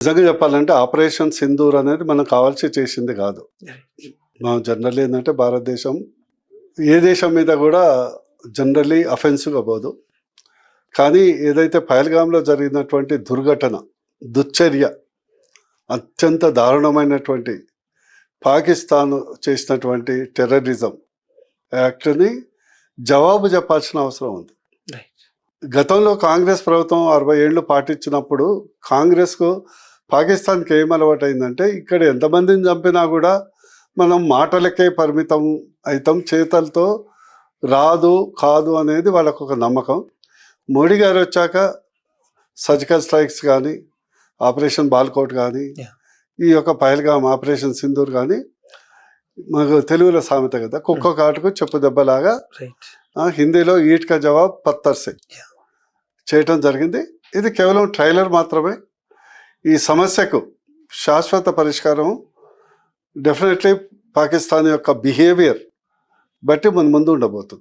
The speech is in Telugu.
నిజంగా చెప్పాలంటే ఆపరేషన్ సింధూర్ అనేది మనం కావాల్సి చేసింది కాదు. మనం జనరల్ ఏంటంటే భారతదేశం ఏ దేశం మీద కూడా జనరల్లీ అఫెన్సివ్గా పోదు. కానీ ఏదైతే పహల్గాంలో జరిగినటువంటి దుర్ఘటన దుశ్చర్య అత్యంత దారుణమైనటువంటి పాకిస్తాన్ చేసినటువంటి టెర్రరిజం యాక్ట్ని జవాబు చెప్పాల్సిన అవసరం ఉంది. గతంలో కాంగ్రెస్ ప్రభుత్వం అరవై ఏళ్ళు పాటించినప్పుడు కాంగ్రెస్కు పాకిస్తాన్కి ఏం అలవాటు అయిందంటే ఇక్కడ ఎంతమందిని చంపినా కూడా మనం మాటలకే పరిమితం అవుతాం చేతలతో రాదు కాదు అనేది వాళ్ళకు ఒక నమ్మకం. మోడీ గారు వచ్చాక సర్జికల్ స్ట్రైక్స్ కానీ ఆపరేషన్ బాల్కోట్ కానీ. ఈ యొక్క పహల్గామ్ ఆపరేషన్ సింధూర్ కానీ మనకు తెలుగులో సామెత కదా కుక్క కాటుకు చెప్పు దెబ్బలాగా హిందీలో ఈట్ కా జవాబ్ పత్తర్ సే Yeah. చేయటం జరిగింది. ఇది కేవలం ట్రైలర్ మాత్రమే ఈ సమస్యకు శాశ్వత పరిష్కారం డెఫినెట్లీ పాకిస్తాన్ యొక్క బిహేవియర్ బట్టి మన ముందు ఉండబోతుంది.